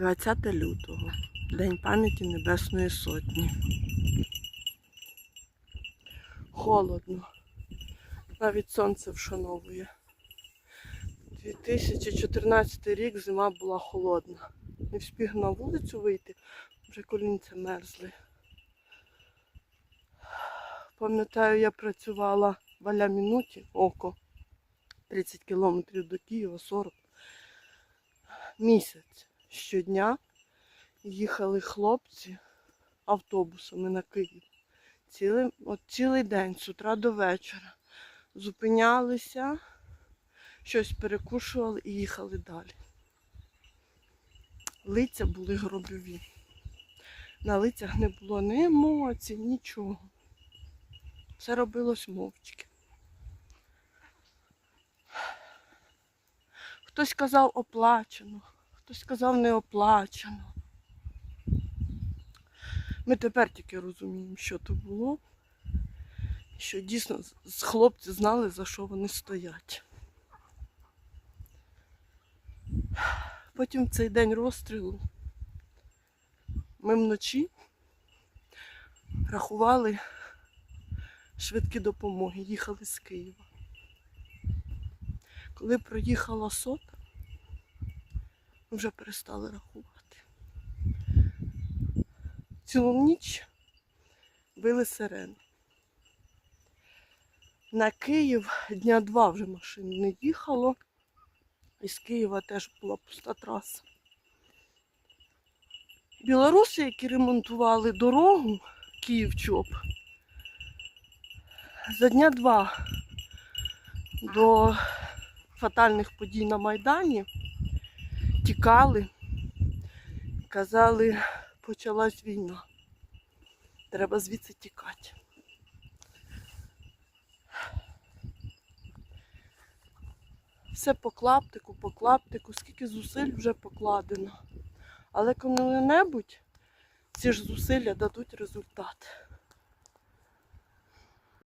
20 лютого. День пам'яті Небесної Сотні. Холодно. Навіть сонце вшановує. 2014 рік зима була холодна. Не встиг на вулицю вийти, вже колінця мерзли. Пам'ятаю, я працювала в аля мінуті око 30 кілометрів до Києва, 40 місяць. Щодня їхали хлопці автобусами на Київ. Цілий, от цілий день, з утра до вечора. Зупинялися, щось перекушували і їхали далі. Лиця були гробові. На лицях не було ні емоцій, нічого. Все робилось мовчки. Хтось казав оплачено, хтось казав не оплачено. Ми тепер тільки розуміємо, що то було. Що дійсно хлопці знали, за що вони стоять. Потім цей день розстрілу ми вночі рахували швидкі допомоги, їхали з Києва. Коли проїхала сота, вже перестали рахувати. Цілу ніч били сирени. На Київ дня два вже машин не їхало. Із Києва теж була пуста траса. Білоруси, які ремонтували дорогу Київ-Чоп, за дня два до фатальних подій на Майдані тікали, казали, почалась війна. Треба звідси тікати. Все по клаптику, по клаптику, скільки зусиль вже покладено. Але коли-небудь ці ж зусилля дадуть результат.